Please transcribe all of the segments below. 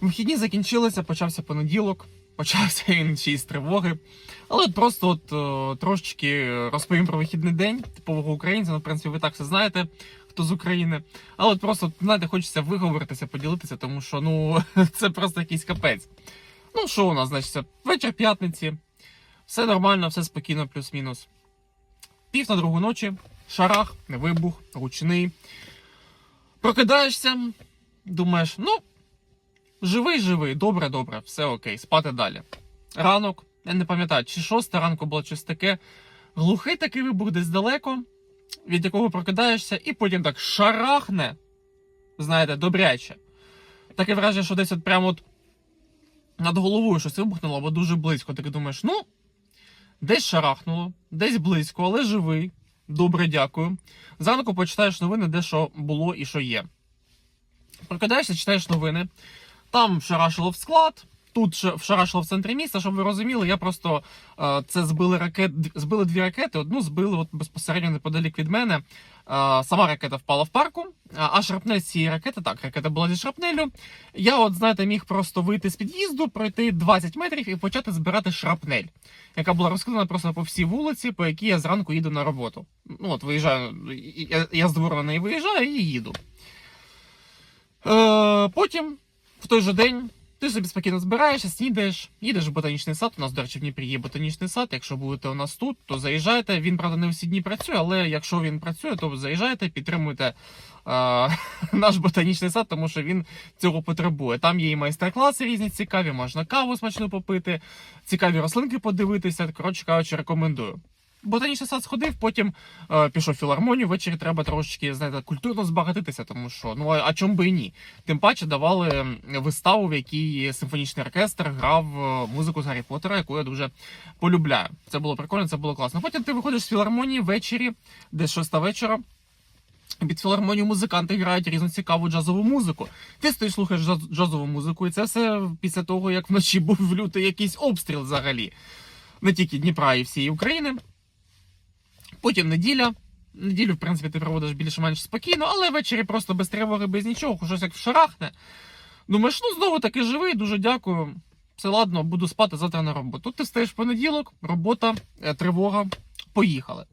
Вихідні закінчилися, почався понеділок, почався ще з тривоги. Але от просто от о, трошечки розповім про вихідний день типового українця. Ну, в принципі, ви так все знаєте, хто з України. Але от просто, знаєте, хочеться виговоритися, поділитися, тому що ну це просто якийсь капець. Ну, що у нас, значить, вечір п'ятниці, все нормально, все спокійно, плюс-мінус. Пів на другу ночі, шарах, вибух, ручний. Прокидаєшся, думаєш, ну, живий, живий, добре, добре, все окей, спати далі. Ранок, я не пам'ятаю, чи шоста ранку було щось таке. Глухий такий вибух десь далеко, від якого прокидаєшся, і потім так шарахне. Знаєте, добряче. Таке враження, що десь от прямо от над головою щось вибухнуло, або дуже близько. Ти думаєш, ну, десь шарахнуло, десь близько, але живий. Добре, дякую. Зранку почитаєш новини, де що було і що є. Прокидаєшся, читаєш новини. Там шарашило в склад, тут вшарашило в центрі міста, щоб ви розуміли, я просто е, це збили ракет, збили дві ракети. Одну збили от безпосередньо неподалік від мене. Е, сама ракета впала в парку, а а шрапнель з цієї ракети, так, ракета була зі шрапнелю. Я, от, знаєте, міг просто вийти з під'їзду, пройти 20 метрів і почати збирати шрапнель, яка була розкидана просто по всій вулиці, по якій я зранку їду на роботу. Ну, от виїжджаю, я, я з двору на неї виїжджаю і їду. Е, потім, той же день, ти собі спокійно збираєшся, снідаєш, їдеш в ботанічний сад. У нас, до речі, в Дніпрі є ботанічний сад. Якщо будете у нас тут, то заїжджайте. Він, правда, не всі дні працює, але якщо він працює, то заїжджайте, підтримуйте е, наш ботанічний сад, тому що він цього потребує. Там є і майстер-класи різні цікаві, можна каву смачну попити, цікаві рослинки подивитися. Коротше кажучи, рекомендую. В Ботанічний сад сходив, потім е, пішов в філармонію. Ввечері треба трошечки знаєте, культурно збагатитися, тому що ну а, чому би і ні? Тим паче давали виставу, в якій симфонічний оркестр грав е, музику з Гаррі Поттера, яку я дуже полюбляю. Це було прикольно, це було класно. Потім ти виходиш з філармонії ввечері, десь шоста вечора. Під філармонію музиканти грають різну цікаву джазову музику. Ти стоїш слухаєш джаз- джазову музику, і це все після того, як вночі був лютий якийсь обстріл взагалі. Не тільки Дніпра і всієї України. Потім неділя. Неділю, в принципі, ти проводиш більш-менш спокійно, але ввечері просто без тривоги, без нічого, щось як вшарахне. Думаєш, ну знову таки живий, дуже дякую. Все ладно, буду спати завтра на роботу. Тут ти стаєш в понеділок, робота, е, тривога. Поїхали.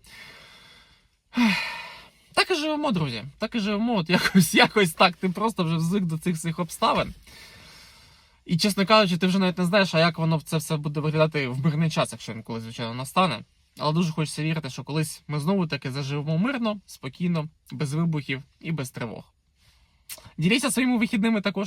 Так і живемо, друзі. Так і живемо. От якось, якось так. Ти просто вже звик до цих всіх обставин. І, чесно кажучи, ти вже навіть не знаєш, а як воно це все буде виглядати в мирний час, якщо він колись, звичайно, настане. Але дуже хочеться вірити, що колись ми знову таки заживемо мирно, спокійно, без вибухів і без тривог. Діліться своїми вихідними також.